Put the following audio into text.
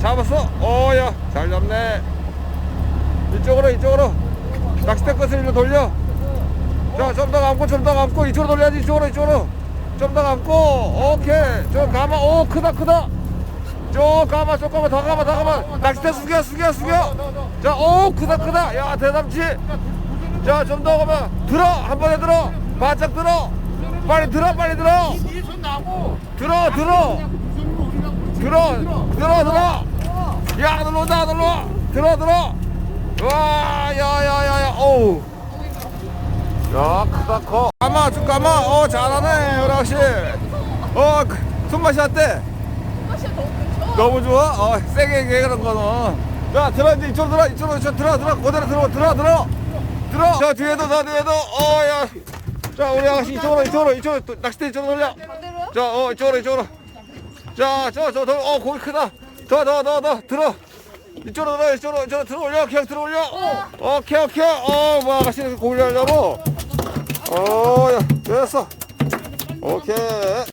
잡았어? 어야 잘 잡네. 이쪽으로 이쪽으로. 낚싯대 끝을 일로 돌려. 자좀 더 감고 좀 더 감고. 이쪽으로 돌려야지 이쪽으로 이쪽으로. 좀 더 감고. 오케이. 좀 감아. 오 크다 크다. 쭉 감아 조금만 더 감아 더 감아. 낚싯대 숙여 숙여 숙여. 자오 크다 크다. 야 대담치. 자 좀 더 감아. 들어. 한 번에 들어. 바짝 들어. 빨리 들어 빨리 들어. 들어 들어 들어 들어 들어. 야 온다 놀러 와 들어 들어. 와 야야야야. 어우. 야 크다 커. 감아 쭉 감아 어 잘하네 우리 아가씨 어 그, 손맛이 어때? 맛이 너무 좋아? 어 세게 해 그런 거는. 야 들어 이제 이쪽으로 들어 이쪽으로 이쪽 들어 들어. 그대로 들어 들어 들어. 들어. 저 뒤에도 저 뒤에도. 어야. 자 우리 아가씨 이쪽으로 이쪽으로 이쪽으로. 또 낚싯대 이쪽으로 돌려. 반대로요? 자, 어, 이쪽으로, 이쪽으로. 자, 저, 저, 더, 어, 고기 크다. 더, 더, 더, 더, 들어. 이쪽으로 이쪽으로, 이쪽으로 들어 올려. 그냥 들어 올려. 오케이, 오케이. 어, 뭐, 아가씨는 고기 하려고. 어, 야, 됐어. 오케이.